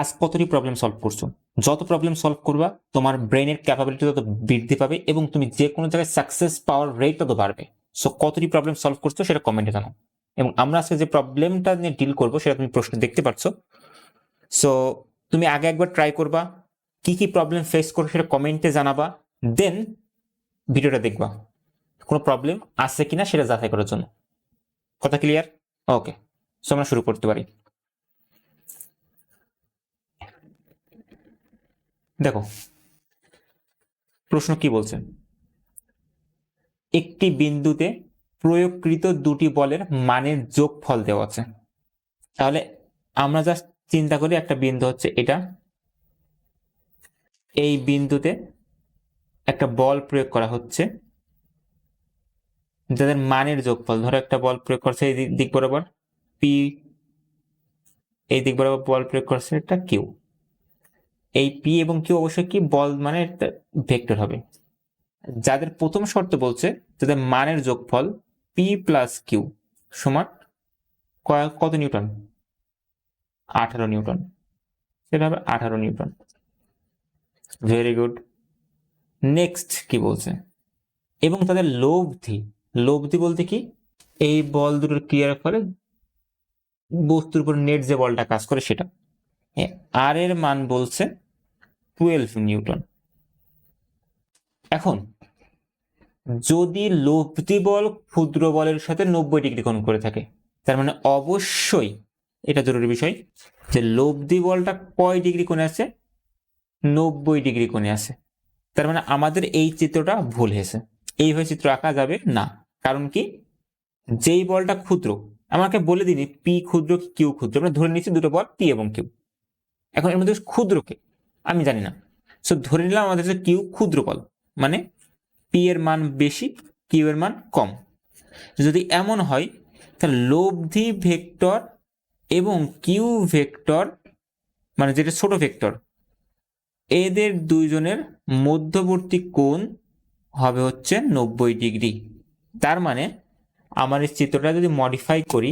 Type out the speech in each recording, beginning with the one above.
আজ কতটি problem solve করছ? যত প্রবলেম সলভ করবা, তোমার ব্রেনের ক্যাপাবিলিটি তত বৃদ্ধি পাবে এবং তুমি যে কোনো জায়গায় সাকসেস পাওয়ার রেট তত বাড়বে। সো কতটি প্রবলেম সলভ করছ সেটা কমেন্টে জানাও। এবং আমরা আজকে যে প্রবলেমটা নিয়ে ডিল করব সেটা তুমি প্রশ্ন দেখতে পাচ্ছ সো তুমি আগে একবার ট্রাই করবা, কি কি প্রবলেম ফেস করো সেটা কমেন্টে জানাবা দেন ভিডিওটা দেখবা। কোনো প্রবলেম আছে কিনা সেটা যাচাই করার জন্য। কথা ক্লিয়ার ওকে সো আমরা শুরু করতে পারি। দেখো, প্রশ্ন কি বলছে? একটি বিন্দুতে প্রয়োগকৃত দুটি বলের মানের যোগফল দেওয়া আছে। তাহলে আমরা জাস্ট চিন্তা করি একটা বিন্দু হচ্ছে এটা। এই বিন্দুতে একটা বল প্রয়োগ করা হচ্ছে। যাদের মানের যোগফল, ধরো একটা বল প্রয়োগ করছে এই দিক- দিক বরাবর, পি এই দিক বরাবর বল প্রয়োগ করছে এটা কিউ। এই পি এবং কিউ অবশ্যই কি? বল মানে ভেক্টর হবে। যাদের প্রথম শর্ত বলছে যাদের মানের যোগফল পি প্লাস কিউ সমান কত নিউটন? আঠারো নিউটন। সেটা হবে আঠারো নিউটন। ভেরি গুড নেক্সট কি বলছে? এবং তাদের লব্ধি লব্ধি বলতে কি? এই বল দুটোর ক্রিয়ার ফলে বস্তুর উপর নেট যে বলটা কাজ করে সেটা। আর এর মান বলছে টুয়েলভ নিউটন। এখন, যদি লব্ধি বল ক্ষুদ্র বলের সাথে নব্বই ডিগ্রি কোণ করে থাকে, তার মানে অবশ্যই এটা জরুরি বিষয় যে লব্ধি বলটা কয় ডিগ্রি কোণে আছে? নব্বই ডিগ্রি কোণে আছে। তার মানে আমাদের এই চিত্রটা ভুল হয়েছে। এইভাবে চিত্র আঁকা যাবে না। কারণ কি? যেই বলটা ক্ষুদ্র, আমাকে বলে দিনি পি ক্ষুদ্র কিউ ক্ষুদ্র, আমরা ধরে নিচ্ছি দুটো বল পি এবং কিউ এখন এর মধ্যে ক্ষুদ্রকে আমি জানি না। সো ধরে নিলাম আমাদের যে কিউ ক্ষুদ্র বল মানে পি এর মান বেশি কিউ এর মান কম। যদি এমন হয়, তাহলে লব্ধি ভেক্টর এবং কিউ ভেক্টর মানে যেটা ছোট ভেক্টর, এদের দুইজনের মধ্যবর্তী কোণ হবে হচ্ছে নব্বই ডিগ্রি। তার মানে আমার এই চিত্রটা যদি মডিফাই করি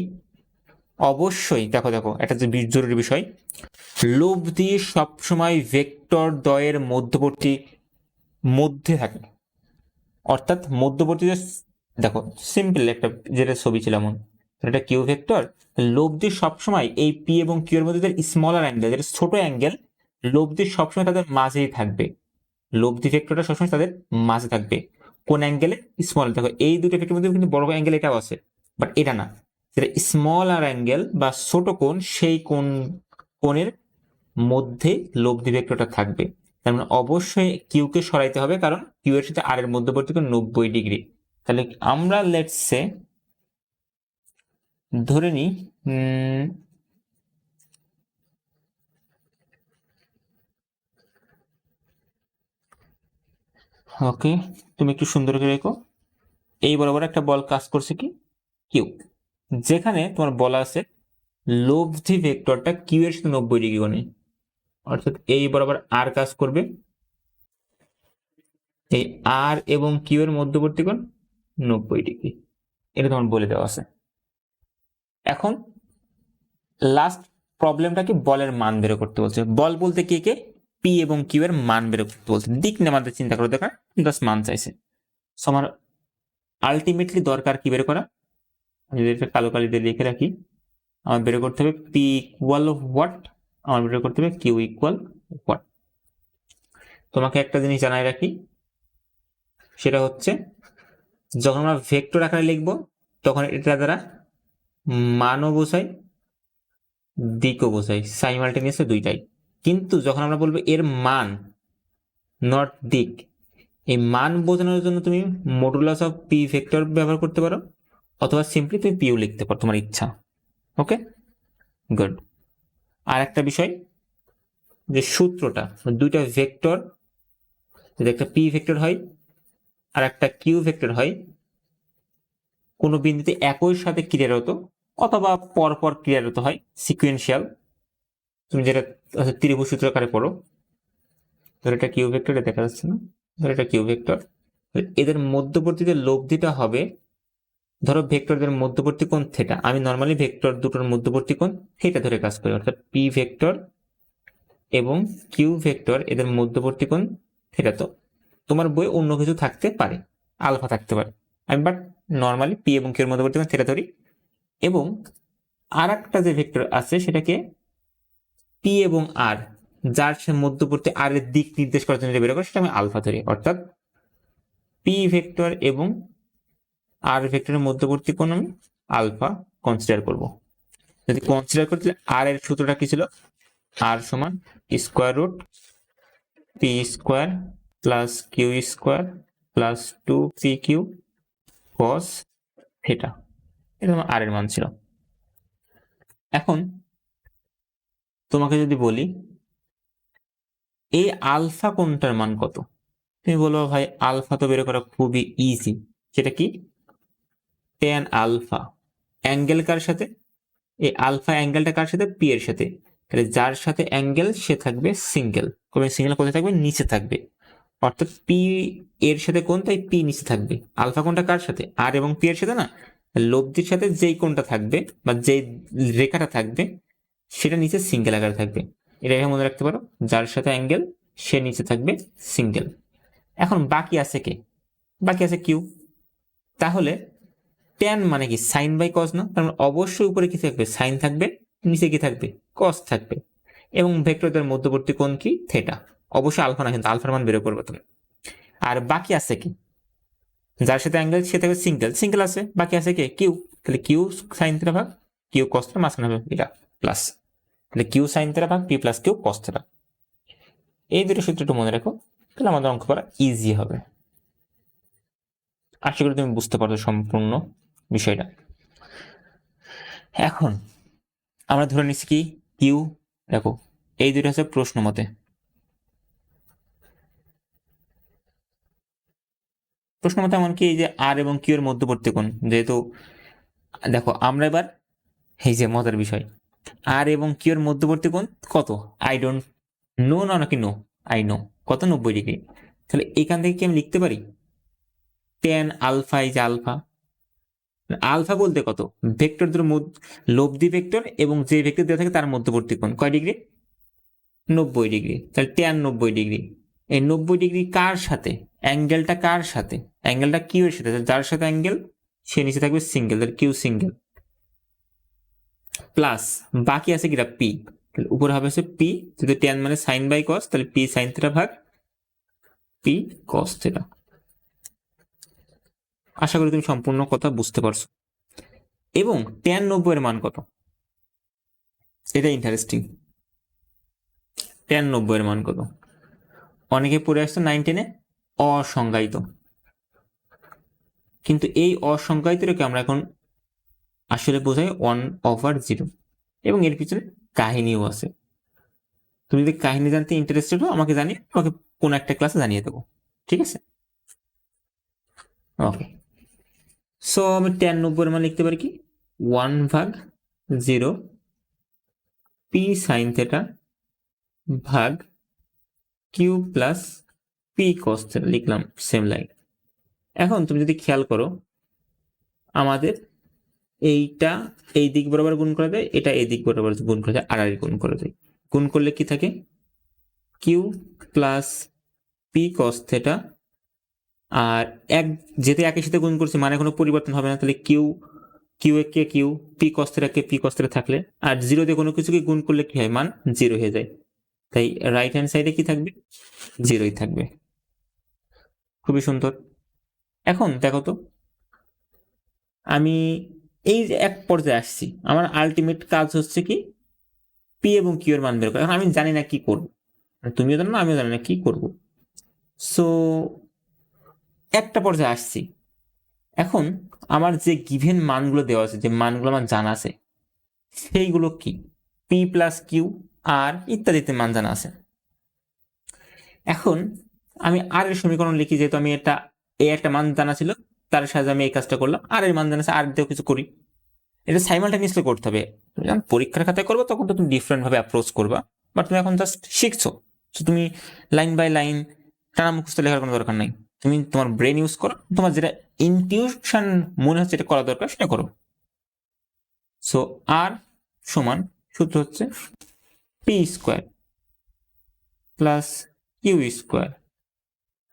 অবশ্যই, দেখো দেখো, এটা যে জরুরি বিষয়। লোভ দিয়ে সবসময় ভেক্টর দ্বয়ের মধ্যবর্তী মধ্যে থাকে। অর্থাৎ মধ্যবর্তী যে দেখো সিম্পল একটা যেটা ছবি ছিল এমন। এটা কিউ ভেক্টর লব্ধি সবসময় এই পি এবং কিউ এর মধ্যে স্মলার অ্যাঙ্গেল যেটা ছোট অ্যাঙ্গেল লব্ধি সবসময় তাদের মাঝেই থাকবে। লব্ধি ভেক্টরটা সবসময় তাদের মাঝে থাকবে। কোন অ্যাঙ্গেলে স্মল দেখো, এই দুটো ভেক্টর মধ্যে কিন্তু বড় অ্যাঙ্গেল এটাও আছে বাট এটা না। যেটা স্মল আর অ্যাঙ্গেল বা ছোট কোণ, সেই কোণ, কোণের মধ্যে লব্ধি ভেক্টরটা থাকবে। তার মানে অবশ্যই কিউকে সরাইতে হবে, কারণ কিউ এর সাথে আর এর মধ্যবর্তী কোণ নব্বই ডিগ্রি। তাহলে আমরা লেটস ধরে নিই ওকে তুমি একটু সুন্দর করে রেখো। এই বরাবর একটা বল কাজ করছে কি? কিউ যেখানে তোমার বলা আছে লব্ধি ভেক্টরটা কিউ এর সাথে নব্বই ডিগ্রি কোণে। অর্থাৎ এই বরাবর আর কাজ করবে। এই আর এবং কিউ এর মধ্যবর্তী কোণ নব্বই ডিগ্রি। এটা তোমার বলে দেওয়া আছে। এখন লাস্ট প্রবলেমটা কি বলের মান বের করতে বলছে। বল বলতে কে কে? পি এবং কিউ এর মান বের করতে বলছে। দিক নিয়ে আমাদের চিন্তা করে, দেখা জাস্ট মান চাইছে। সো আমার আলটিমেটলি দরকার কি বের করা? যদি এটা কালো কালি দিয়ে লিখে রাখি, আমার বের করতে হবে পি ইকুয়াল হোয়াট আমার বের করতে হবে কিউ ইকুয়াল হোয়াট তোমাকে একটা জিনিস জানাই রাখি, সেটা হচ্ছে যখন আমরা ভেক্টর আকারে লিখব, তখন এটা দ্বারা মানও বোঝাই দিকও বোঝাই সাইমালটেনিয়াসে দুইটাই। কিন্তু যখন আমরা বলব এর মান নট দিক, এই মান বোঝানোর জন্য তুমি মডুলাস অফ পি ভেক্টর ব্যবহার করতে পারো। অথবা সিম্পলি তুমি পিউ লিখতে পারো, তোমার ইচ্ছা। ওকে গুড আর একটা বিষয়, যে সূত্রটা, দুইটা ভেক্টর যদি একটা পি ভেক্টর হয় আর একটা কিউ ভেক্টর হয়, কোনো বিন্দুতে একই সাথে ক্রিয়ারত অথবা পরপর ক্রিয়ারত হয় সিকুয়েন্সিয়াল তুমি যেটা ত্রিভুজ সূত্র আকারে পড়ো, ধরো এটা কিউ ভেক্টর দেখা যাচ্ছে না, ধরো এটা কিউ ভেক্টর এদের মধ্যবর্তীতে লব্ধিটা হবে ধরো ভেক্টরদের মধ্যবর্তী কোণ থেটা আমি নর্মালি ভেক্টর দুটোর মধ্যবর্তী কোণ থেটা ধরে কাজ করি, অর্থাৎ পি ভেক্টর এবং কিউ ভেক্টর এদের মধ্যবর্তী কোণ থিটা তো। তোমার বই অন্য কিছু থাকতে পারে, আলফা থাকতে পারে। আমি বাট নর্মালি পি এবং কিউর মধ্যবর্তী কোণ থিটা ধরি। এবং আর একটা যে ভেক্টর আছে সেটাকে পি এবং আর যার সে মধ্যবর্তী আর এর দিক নির্দেশ করার জন্য বের করে, সেটা আমি আলফা ধরি। অর্থাৎ পি ভেক্টর এবং আর ভেক্টরের মধ্যবর্তী কোণ আমি আলফা কনসিডার করব। যদি কনসিডার করতে আর এর সূত্রটা কি ছিল? আর সমান square root P square plus Q square plus two P Q cos theta এটা আর এর মান ছিল। এখন তোমাকে যদি বলি, এই আলফা কোনটার মান কত? তুমি বলব, ভাই আলফা তো বের করা খুবই ইজি সেটা কি? টেন আলফা অ্যাঙ্গেল কার সাথে? এই আলফা অ্যাঙ্গেলটা কার সাথে? পি এর সাথে। তাহলে যার সাথে অ্যাঙ্গেল সে থাকবে সিঙ্গেল কবে সিঙ্গেল কোথায় থাকবে? নিচে থাকবে। অর্থাৎ পি এর সাথে কোন? তাই পি নিচে থাকবে। আলফা কোনটা কার সাথে? আর এবং পি এর সাথে না? লব্ধির সাথে যেই কোনটা থাকবে বা যেই রেখাটা থাকবে, সেটা নিচে সিঙ্গেল আকারে থাকবে। এটা মনে রাখতে পারো। যার সাথে অ্যাঙ্গেল সে নিচে থাকবে সিঙ্গেল এখন বাকি আছে কে? বাকি আছে কিউ তাহলে ট্যান মানে কি সাইন বাই কস না? তার মানে অবশ্যই উপরে কি থাকবে? সাইন থাকবে, নিচে কি থাকবে? কস থাকবে। এবং ভেক্টরদের মধ্যবর্তী কোণ কি? থেটা অবশ্যই আলফা না, কিন্তু আলফার মান বেরো করবে তুমি আর বাকি আছে কি? যার সাথে অ্যাঙ্গেল সে থাকবে সিঙ্গেল সিঙ্গেল আছে, বাকি আছে কি? কিউ তাহলে কিউ সাইন থেটা ভাগ কিউ কস থেটা মাঝখানে হবে, এটা প্লাস তাহলে কিউ সাইন থেটা ভাগ P plus Q cos theta এই দুটো সূত্র একটু মনে রাখো, তাহলে আমাদের অঙ্ক করা ইজি হবে। আশা করি তুমি বুঝতে পারছ সম্পূর্ণ। বিষয়টা। এখন আমরা ধরে নিচ্ছি কি? কিউ দেখো, এই দুটো হচ্ছে প্রশ্ন মতে। প্রশ্ন মতে এমন কি? এই যে আর এবং কিউ এর মধ্যবর্তী কোণ, যেহেতু, দেখো, আমরা এবার, এই যে মজার বিষয়। আর এবং কিউ এর মধ্যবর্তী কোণ কত? আই ডোন্ট নো না নাকি নো আই নো কত? নব্বই ডিগ্রি। তাহলে এখান থেকে কি আমি লিখতে পারি? Tan alpha is alpha alpha বলতে কত? ভেক্টর ভেক্টরদের লব্ধি ভেক্টর এবং যে ভেক্টর দেওয়া থাকে তার মধ্যবর্তী কোণ। কয় ডিগ্রি? নব্বই ডিগ্রি। তাহলে টেন নব্বই ডিগ্রি। এই নব্বই ডিগ্রি কার সাথে? অ্যাঙ্গেলটা কার সাথে? অ্যাঙ্গেলটা কিউ এর সাথে। যার সাথে অ্যাঙ্গেল? সে নিচে থাকবে সিঙ্গেল। তাহলে কিউ সিঙ্গেল। প্লাস বাকি আছে কিটা পি। তাহলে উপরে হবে হচ্ছে পি। যদি টেন মানে সাইন বাই কস তাহলে পি সাইন থেটা ভাগ পি কস থেটা আশা করি তুমি সম্পূর্ণ কথা বুঝতে পারছ। এবং টেন নব্বই এর মান কত? এটা ইন্টারেস্টিং টেন নব্বই এর মান কত? অনেকে পড়ে আসতো নাইন টেনে অসংজ্ঞায়িত। কিন্তু এই অসংজ্ঞায়িতটাকে আমরা এখন আসলে বোঝাই ওয়ান ওভার জিরো এবং এর পিছনে কাহিনীও আছে। তুমি যদি কাহিনী জানতে ইন্টারেস্টেড হো আমাকে জানিয়ে তোমাকে কোনো একটা ক্লাসে জানিয়ে দেবো। ঠিক আছে? ওকে সো আমি টেন নব্বই মান লিখতে পারি কি? ওয়ান ভাগ জিরো পি সাইন থেটা ভাগ কিউ প্লাস পি কস লিখলাম সেম লাইন এখন তুমি যদি খেয়াল করো, আমাদের এইটা এই দিক বরাবর গুণ করা যায়, এটা এই দিক বরাবর গুণ করা যায় আর গুণ করা যায়। গুণ করলে কি থাকে? Q plus P cos theta আর এক, যেতে একই সাথে গুণ করছি মানে কোনো পরিবর্তন হবে না, তাহলে কিউ কিউ এ কে কিউ পি কস্তেরা কে পি কস্তেরা থাকলে। আর জিরো দিয়ে কোনো কিছুকে গুণ করলে কি হয়? মান জিরো হয়ে যায়। তাই রাইট হ্যান্ড সাইডে কি থাকবে? জিরোই থাকবে। খুবই সুন্দর। এখন দেখো তো, আমি এই যে এক পর্যায়ে আসছি। আমার আলটিমেট কাজ হচ্ছে কি? পি এবং কিউ এর মান বের করা। এখন আমি জানি না কি করব। তুমিও জানো না, আমিও জানি না কি করব। সো একটা পর্যায়ে আসছি। এখন আমার যে গিভেন মানগুলো দেওয়া আছে, যে মানগুলো আমার জানা আছে, সেইগুলো কি? পি প্লাস কিউ আর ইত্যাদিতে মান জানা আছে। এখন আমি আর এর সমীকরণ লিখি, যেহেতু আমি এটা, এ একটা মান জানা ছিল, তার সাথে আমি এই কাজটা করলাম। আর এর মান জানা আছে আর দিয়েও কিছু করি। এটা সাইমালটেনিয়াসলি করতে হবে। যখন পরীক্ষার খাতায় করব, তখন তো তুমি ডিফারেন্ট ভাবে অ্যাপ্রোচ করবা। বাট তুমি এখন জাস্ট শিখছো। তো তুমি লাইন বাই লাইন টানা মুখস্থ লেখার কোনো দরকার নাই। তুমি তোমার ব্রেন ইউজ করো, তোমার যেটা ইনটিউশন মনে হচ্ছে এটা করা দরকার সেটা করো। সো আর সমান সূত্র হচ্ছে P square plus Q square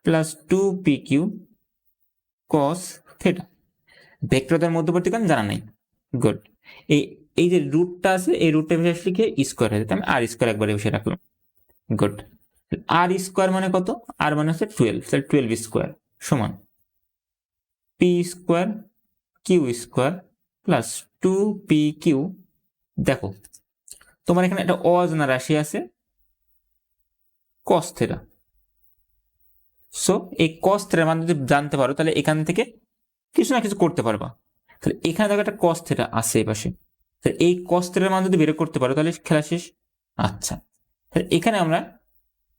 plus two P Q cos theta ভেক্টরদের মধ্যবর্তী কোণ জানা নেই। গুড এই এই যে রুটটা আছে, এই রুটটা বসে লিখে স্কোয়ার হয়ে যেত আমি আর স্কোয়ার একবারে বসে রাখলাম। গুড আর স্কোয়ার মানে কত? আর মানে হচ্ছে টুয়েলভ তাহলে টুয়েলভ স্কোয়ার সমান P square Q square plus two P Q দেখো, তোমার এখানে একটা অজানা রাশি আছে কস্থেরা সো এই কস্থেরা মান যদি জানতে পারো, তাহলে এখান থেকে কিছু না কিছু করতে পারবা। তাহলে এখানে দেখো একটা কস্থেরা আছে এই পাশে। তাহলে এই কস থেটার মান যদি বের করতে পারো, তাহলে খেলা শেষ। আচ্ছা তাহলে এখানে আমরা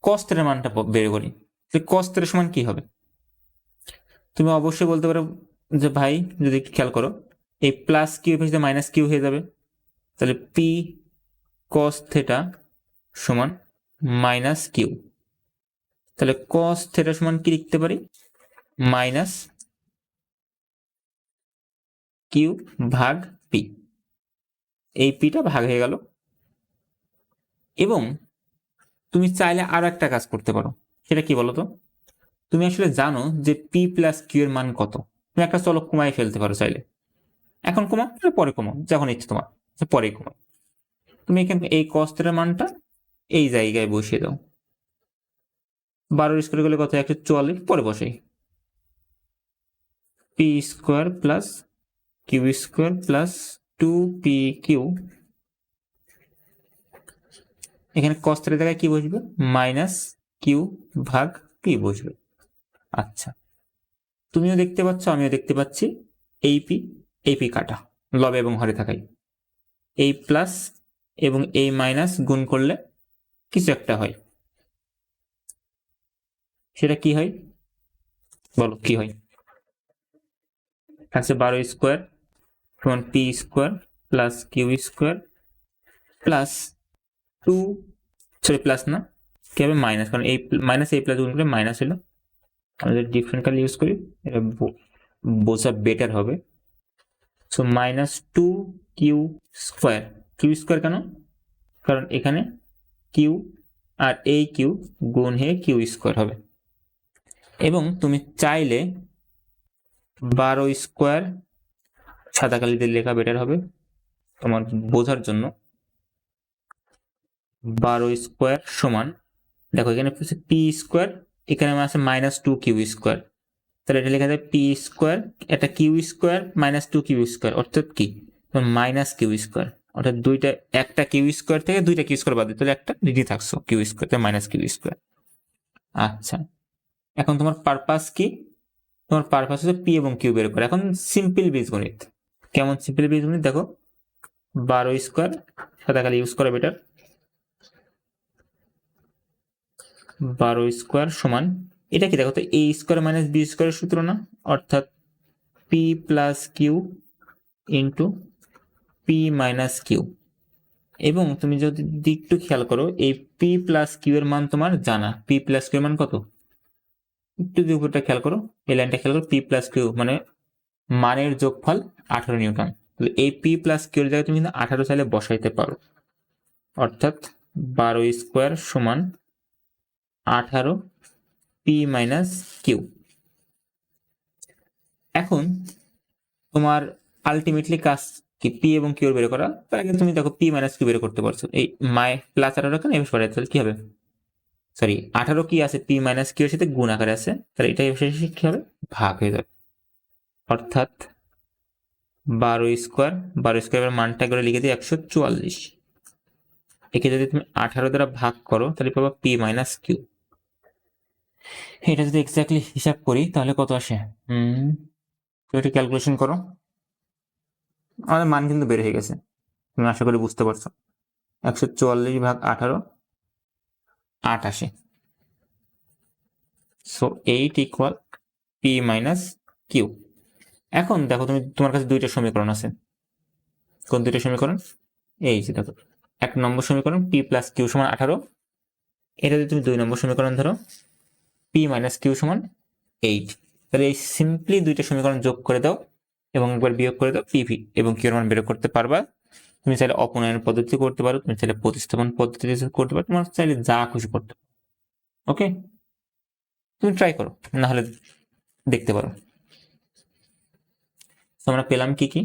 কস থেটার মানটা বের করি। তাহলে কস থেটার সমান কি হবে? তুমি অবশ্যই বলতে পারো যে ভাই, যদি খেয়াল করো, এই প্লাস কিউ পাশে মাইনাস কিউ হয়ে যাবে। তাহলে পি কস থেটা সমান মাইনাস কিউ তাহলে কস থেটা সমান কি লিখতে পারি? মাইনাস কিউ ভাগ পি এই পিটা ভাগ হয়ে গেল। এবং তুমি চাইলে আরও একটা কাজ করতে পারো। সেটা কি বলো তো তুমি আসলে জানো যে পি প্লাস কিউ এর মান কত। তুমি একটা চলক কমাই ফেলতে পারো চাইলে। এখন কমাও পরে কমাও, যখন ইচ্ছে তোমার, সে পরেই কমাও। তুমি এখানে এই কস্টের মানটা এই জায়গায় বসিয়ে দাও। বারো স্কোয়ার করলে কত? একশো চুয়াল্লিশ, পরে বসাই P square plus Q square plus two P Q এখানে কস্টের জায়গায় কি বসবে? মাইনাস কিউ ভাগ পি বসবে। আচ্ছা। তুমিও দেখতে পাচ্ছ, আমিও দেখতে পাচ্ছি। এই পি এই পি কাটা। লব এবং হরে থাকাই। এই প্লাস এবং এই মাইনাস গুণ করলে কিছু একটা হয়। সেটা কি হয়? বলো, কি হয়? আছে বারো স্কোয়ার সমান P square plus Q square plus two sorry plus না। কি হবে মাইনাস কারণ এই মাইনাস এই প্লাস গুণ করে মাইনাস হলো। আমরা যদি ডিফারেন্ট কাল ইউজ করি, এটা বোঝা বেটার হবে। So minus two Q square Q square কেন? কারণ এখানে কিউ আর এই কিউ গুণ হয়ে কিউ স্কোয়ার হবে। এবং তুমি চাইলে বারো স্কোয়ার সাদা কালিতে লেখা বেটার হবে তোমার বোঝার জন্য। বারো স্কোয়ার সমান, দেখো এখানে পি স্কোয়ার, এখানে আমার আছে মাইনাস টু কিউ স্কোয়ার। তাহলে এটা লেখা যায় পি স্কোয়ার একটা Q square minus two Q square, অর্থাৎ কি? মাইনাস কিউ স্কোয়ার, অর্থাৎ দুইটা, একটা কিউ স্কোয়ার থেকে দুইটা কিউ স্কোয়ার বাদ দিতে তাহলে একটা degree থাকছো Q square minus Q square. আচ্ছা এখন তোমার পারপাস কি? তোমার পারপাস হচ্ছে পি এবং কিউ বের করা। এখন সিম্পল বীজগণিত, কেমন সিম্পল বীজগণিত? দেখো, বারো স্কোয়ার, সাদা খালি ইউজ করা বেটার বারো স্কোয়ার সমান, এটা কি দেখো তো এ স্কোয়ার মাইনাস বি স্কোয়ারের সূত্র না? অর্থাৎ P plus Q into P minus Q এবং তুমি যদি দিকটু খেয়াল করো, এই পি প্লাস কিউ এর মান তোমার জানা। পি প্লাস কিউ মান কত? একটু যদি উপরটা খেয়াল করো, এই লাইনটা খেয়াল করো পি প্লাস কিউ মানে মানের যোগফল আঠারো নিউটন। এই পি প্লাস কিউ এর জায়গায় তুমি কিন্তু আঠারো চাইলে বসাইতে পারো। অর্থাৎ বারো স্কোয়ার সমান আঠারো পি মাইনাস কিউ এখন তোমার আলটিমেটলি কাজ কি? পি এবং কিউর বের করা। তার আগে তুমি দেখো পি মাইনাস কিউ বের করতে পারছ। এই মাই প্লাস আঠারো কেন এবার সরাই তাহলে কি হবে? সরি আঠারো কি আছে? পি মাইনাস কিউ এর সাথে গুণ আকারে আছে। তাহলে এটা শেষে কি হবে? ভাগ হয়ে যাবে। অর্থাৎ বারো স্কোয়ার বারো স্কোয়ার মানটা করে লিখে দিই একশো চুয়াল্লিশ। একে যদি তুমি আঠারো দ্বারা ভাগ করো, তাহলে পাবা পি মাইনাস কিউ এটা যদি এক্স্যাক্টলি হিসাব করি, তাহলে কত আসে? হুম, তো এটা ক্যালকুলেশন করো। আমাদের মান কিন্তু বের হয়ে গেছে। তুমি আশা করি বুঝতে পারছ। একশো চুয়াল্লিশ ভাগ আঠারো, আট আসে। So eight equal P minus Q এখন দেখো তুমি, তোমার কাছে দুইটা সমীকরণ আছে। কোন দুইটা সমীকরণ? এই যে দেখো, এক নম্বর সমীকরণ পি প্লাস কিউ সমান আঠারো। এটা যদি তুমি দুই নম্বর সমীকরণ ধরো পি মাইনাস কিউ সমান এইট তাহলে এই সিম্পলি দুইটা সমীকরণ যোগ করে দাও এবং একবার বিয়োগ করে দাও পিভি এবং কিউর মান বের করতে পারবা। তুমি চাইলে অপনয়ন পদ্ধতি করতে পারো, তুমি চাইলে প্রতিস্থাপন পদ্ধতি করতে পারো, তোমার চাইলে যা খুশি করতে ওকে তুমি ট্রাই করো না হলে দেখতে পারো। আমরা পেলাম কি কি?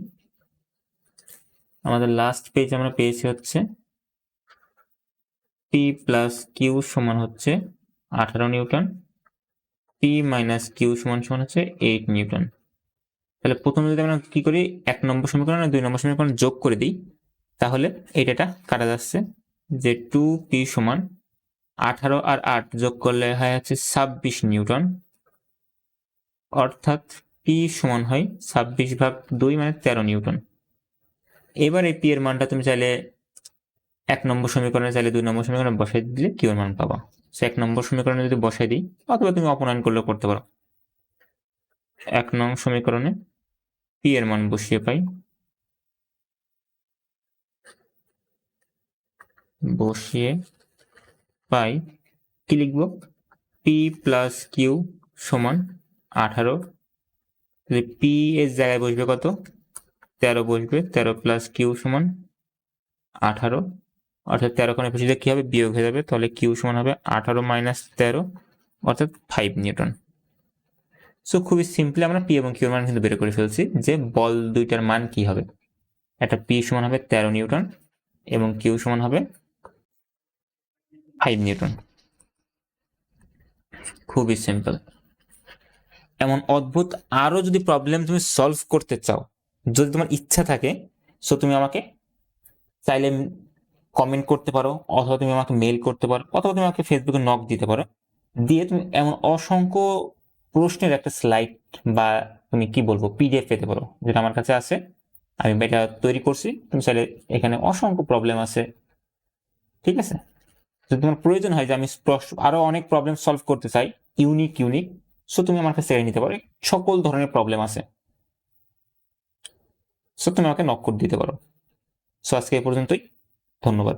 আমাদের লাস্ট পেজ আমরা পেয়েছি হচ্ছে পি প্লাস কিউ সমান হচ্ছে আঠারো নিউটন। মাইনাস কিউ সমান সমান হচ্ছে এইট নিউটন তাহলে প্রথমে যদি আমরা কি করি, এক নম্বর সমীকরণ আর দুই নম্বর সমীকরণ যোগ করে দিই, তাহলে এই ডেটা কাটা যাচ্ছে যে টু পি সমান আঠারো আর আট যোগ করলে হয় হচ্ছে ছাব্বিশ নিউটন অর্থাৎ পি সমান হয় ছাব্বিশ ভাগ দুই মানে তেরো নিউটন এবার এই পি এর মানটা তুমি চাইলে এক নম্বর সমীকরণে চাইলে দুই নম্বর সমীকরণে বসাই দিলে কিউ এর মান পাবা। সে এক নম্বর সমীকরণে যদি বসাই দিই, অথবা তুমি অপনয়ন করলেও করতে পারো। এক নং সমীকরণে পি এর মান বসিয়ে পাই। বসিয়ে পাই, কি লিখব? পি প্লাস কিউ সমান আঠারো। পি এর জায়গায় বসবে কত? তেরো বসবে, তেরো প্লাস কিউ সমান আঠারো। অর্থাৎ তেরো খানে বসে কি হবে? বিয়োগ হয়ে যাবে। তাহলে কিউ সমান হবে আঠারো মাইনাস তেরো, অর্থাৎ ফাইভ নিউটন। সো খুবই সিম্পলি আমরা পি এবং কিউর মান কিন্তু বের করে ফেলছি যে বল দুইটার মান কি হবে? একটা পি সমান হবে তেরো নিউটন এবং কিউ সমান হবে ফাইভ নিউটন। খুবই সিম্পল এমন অদ্ভুত আরও যদি প্রবলেম তুমি সলভ করতে চাও, যদি তোমার ইচ্ছা থাকে সো তুমি আমাকে চাইলে কমেন্ট করতে পারো, অথবা তুমি আমাকে মেল করতে পারো, অথবা তুমি আমাকে ফেসবুকে নক দিতে পারো। দিয়ে তুমি এমন অসংখ্য প্রশ্নের একটা স্লাইড বা তুমি কি বলব পিডিএফ পেতে পারো, যেটা আমার কাছে আছে। আমি এটা তৈরি করছি, তুমি চাইলে এখানে অসংখ্য প্রবলেম আছে। ঠিক আছে? যদি তোমার প্রয়োজন হয় যে আমি স্পষ্ট আরও অনেক প্রবলেম সলভ করতে চাই ইউনিক ইউনিক সো তুমি আমার কাছে নিতে পারো, সকল ধরনের প্রবলেম আছে। সো তুমি আমাকে নক করে দিতে পারো। সো আজকে এই পর্যন্তই। ধন্যবাদ